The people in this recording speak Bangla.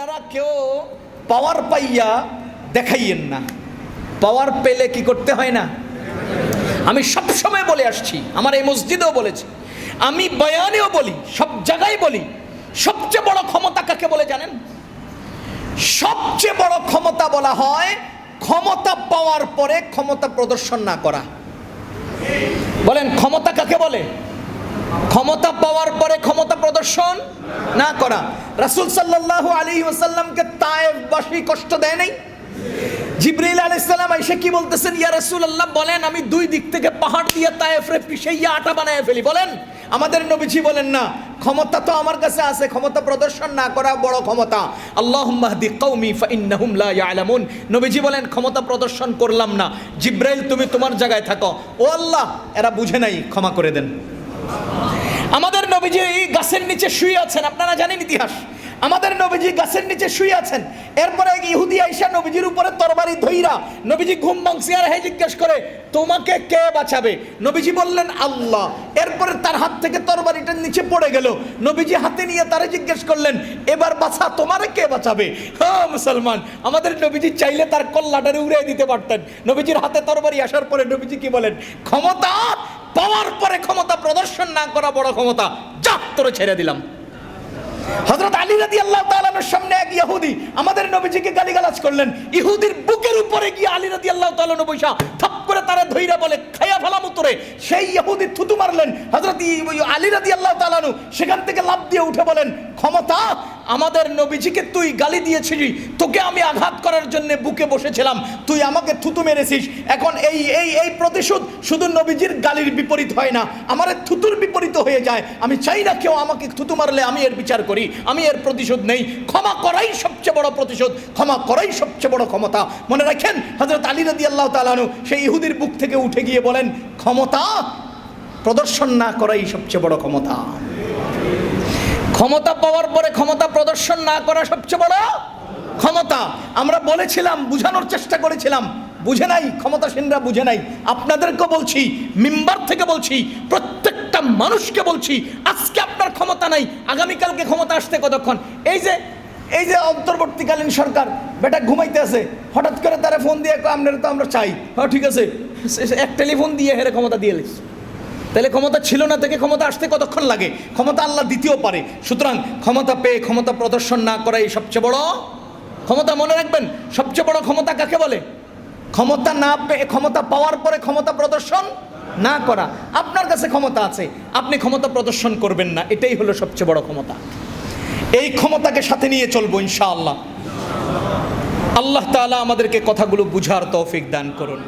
আপনারা কেউ পাওয়ার পাইয়া দেখাইয়েন না। পাওয়ার পেলে কি করতে হয় না? আমি সব সময় বলে আসছি, আমার এই মসজিদেও বলেছি। আমি বয়ানেও বলি, সব জায়গায় বলি, সবচেয়ে বড় ক্ষমতা কাকে বলে জানেন? সবচেয়ে বড় ক্ষমতা বলা হয় ক্ষমতা পাওয়ার পরে ক্ষমতা প্রদর্শন না করা। বলেন, ক্ষমতা কাকে বলে? ক্ষমতা পাওয়ার পরে ক্ষমতা প্রদর্শন না করা। রাসূল সাল্লাল্লাহু আলাইহি ওয়াসাল্লামকে তায়েফবাসী কষ্ট দেয় নাই। জিব্রাইল আলাইহিস সালাম এসে কি বলতেছেন, ইয়া রাসূলুল্লাহ, বলেন আমি দুই দিক থেকে পাহাড় দিয়ে তায়েফরে পিষাইয়া আটা বানায় ফেলি। বলেন, আমাদের নবীজি বলেন, না, ক্ষমতা তো আমার কাছে আছে, ক্ষমতা প্রদর্শন না করা বড় ক্ষমতা। আল্লাহুম্মা হদি কওমি ফাইন্নাহুম লা ইয়ালামুন। নবীজি বলেন, ক্ষমতা প্রদর্শন করলাম না। জিব্রাইল, তুমি তোমার জায়গায় থাকো। ও আল্লাহ, এরা বুঝে নাই, ক্ষমা করে দেন। আমাদের নবীজি গাছের নিচে শুয়ে আছেন, আপনারা জানেন ইতিহাস। আমাদের নবীজি গাছের নিচে শুয়ে আছেন। এরপরে ইহুদি আইসা নবীজির উপরে তরবারি ধইরা নবীজি ঘুম ভাঙছি আর হে জিজ্ঞেস করে, তোমাকে কে বাঁচাবে? নবীজি বললেন, আল্লাহ। এরপরে তার হাত থেকে তরবারিটা নিচে পড়ে গেল। নবীজি হাতে নিয়ে তারে জিজ্ঞেস করলেন, এবার বাঁচা তোমারে কে বাঁচাবে? হ্যাঁ মুসলমান, আমাদের নবীজি চাইলে তার কল্লাটারে উড়িয়ে দিতে পারতেন। নবীজির হাতে তরবারি আসার পরে নবীজি কি বলেন, ক্ষমতা পাওয়ার পরে ক্ষমতা প্রদর্শন না করা বড় ক্ষমতা যা তোরে ছেড়ে দিলাম। হযরত আলী রাদিয়াল্লাহু তাআলার সামনে এক ইহুদি আমাদের নবীজিকে গালিগালাজ করলেন। ইহুদির বুকের উপরে গিয়ে আলী রাদিয়াল্লাহু তাআলা বৈশা থাপ করে তারা ধইরা বলে, খায়া ফেলাম উত্তরে সেই ইহুদি থুতু মারলেন। হযরত আলী রাদিয়াল্লাহু তাআলা সেখান থেকে লাফ দিয়ে উঠে বলেন, ক্ষমতা আমাদের নবীজিকে তুই গালি দিয়েছিলি, তোকে আমি আঘাত করার জন্য বুকে বসেছিলাম। তুই আমাকে থুতু মেরেছিস। এখন এই এই এই প্রতিশোধ শুধু নবীজির গালির বিপরীত হয় না, আমার থুতুর বিপরীত হয়ে যায়। আমি চাই না কেউ আমাকে থুতু মারলে আমি এর বিচার করি, আমি এর প্রতিশোধ নেই। ক্ষমা করাই সবচেয়ে বড় প্রতিশোধ, ক্ষমা করাই সবচেয়ে বড় ক্ষমতা। মনে রাখেন হজরত আলী রদি আল্লাহ তালানু সেই ইহুদির বুক থেকে উঠে গিয়ে বলেন, ক্ষমতা প্রদর্শন না করাই সবচেয়ে বড় ক্ষমতা। ক্ষমতা পাওয়ার পরে ক্ষমতা প্রদর্শন না করা সবচেয়ে বড় ক্ষমতা। আমরা বলেছিলাম, বুঝানোর চেষ্টা করেছিলাম। বুঝে নাই, ক্ষমতাসীনরা বুঝে নাই। আপনাদেরকে বলছি, মিম্বার থেকে বলছি, প্রত্যেকটা মানুষকে বলছি, আজকে আপনার ক্ষমতা নাই, আগামীকালকে ক্ষমতা আসতে কতক্ষণ? এই যে এই যে অন্তর্বর্তীকালীন সরকার, বেটা ঘুমাইতে আছে, হঠাৎ করে তারা ফোন দিয়ে আপনারা তো আমরা চাই। হ্যাঁ ঠিক আছে। এক টেলিফোন দিয়ে হেরে ক্ষমতা দিয়ে লিস তাহলে ক্ষমতা ছিল না থেকে ক্ষমতা আসতে কতক্ষণ লাগে? ক্ষমতা আল্লাহ দ্বিতীয় পারে। সুতরাং ক্ষমতা পেয়ে ক্ষমতা প্রদর্শন না করাই সবচেয়ে বড় ক্ষমতা মনে রাখবেন। সবচেয়ে বড় ক্ষমতা কাকে বলে? ক্ষমতা না পেয়ে, ক্ষমতা পাওয়ার পরে ক্ষমতা প্রদর্শন না করা। আপনার কাছে ক্ষমতা আছে, আপনি ক্ষমতা প্রদর্শন করবেন না। এটাই হলো সবচেয়ে বড় ক্ষমতা। এই ক্ষমতাকে সাথে নিয়ে চলবো ইনশাআল্লাহ। আল্লাহ তাআলা আমাদেরকে কথাগুলো বুঝার তৌফিক দান করুন।